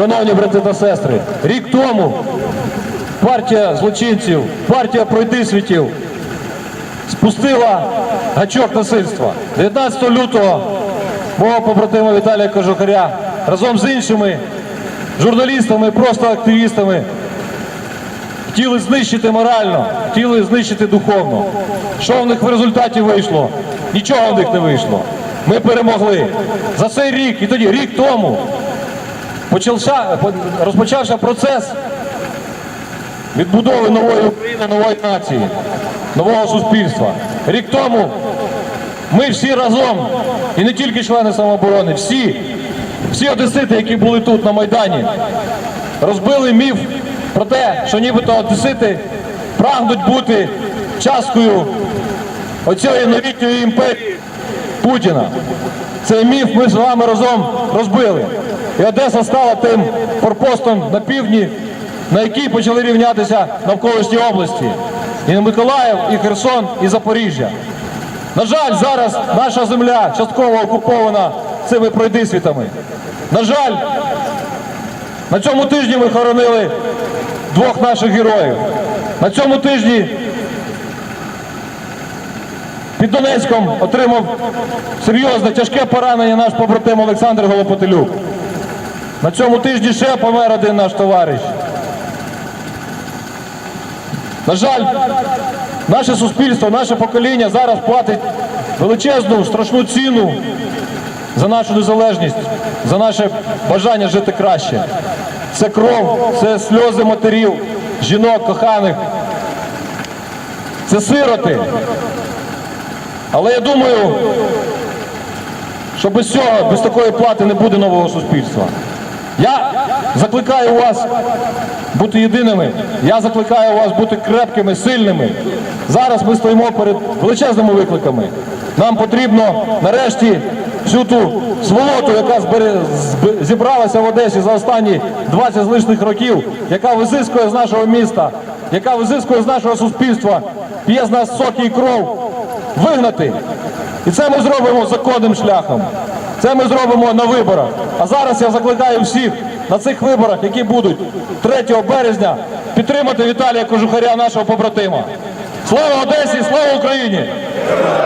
Шановні брати та сестри, рік тому партія злочинців, партія пройдисвітів спустила гачок насильства. 19 лютого мого побратима Віталія Кожухаря разом з іншими журналістами, просто активістами хотіли знищити морально, хотіли знищити духовно. Що в них в результаті вийшло? Нічого в них не вийшло. Ми перемогли. За цей рік і тоді, рік тому, почався, розпочався процес відбудови нової України, нової нації, нового суспільства. Рік тому ми всі разом, і не тільки члени самооборони, всі, всі одесити, які були тут на Майдані, розбили міф про те, що нібито одесити прагнуть бути часткою оцієї новітньої імперії Путіна. Цей міф ми з вами разом розбили. І Одеса стала тим форпостом на півдні, на який почали рівнятися навколишні області. І Миколаїв, і Херсон, і Запоріжжя. На жаль, зараз наша земля частково окупована цими пройдисвітами. На жаль, на цьому тижні ми хоронили двох наших героїв. На цьому тижні під Донецьком отримав серйозне тяжке поранення наш побратим Олександр Голопотелюк. На цьому тижні ще помер один наш товариш. На жаль, наше суспільство, наше покоління зараз платить величезну страшну ціну за нашу незалежність, за наше бажання жити краще. Це кров, це сльози матерів, жінок, коханих, це сироти. Але я думаю, що без цього, без такої плати не буде нового суспільства. Я закликаю вас бути єдиними. Я закликаю вас бути крепкими, сильними. Зараз ми стоїмо перед величезними викликами. Нам потрібно нарешті всю ту сволоту, яка зібралася в Одесі за останні 20 з лишних років, яка визискує з нашого міста, яка визискує з нашого суспільства, п'є з нас соки і кров, вигнати. І це ми зробимо законним шляхом. Це ми зробимо на виборах. А зараз я закликаю всіх на цих виборах, які будуть 3 березня, підтримати Віталія Кожухаря, нашого побратима. Слава Одесі, слава Україні!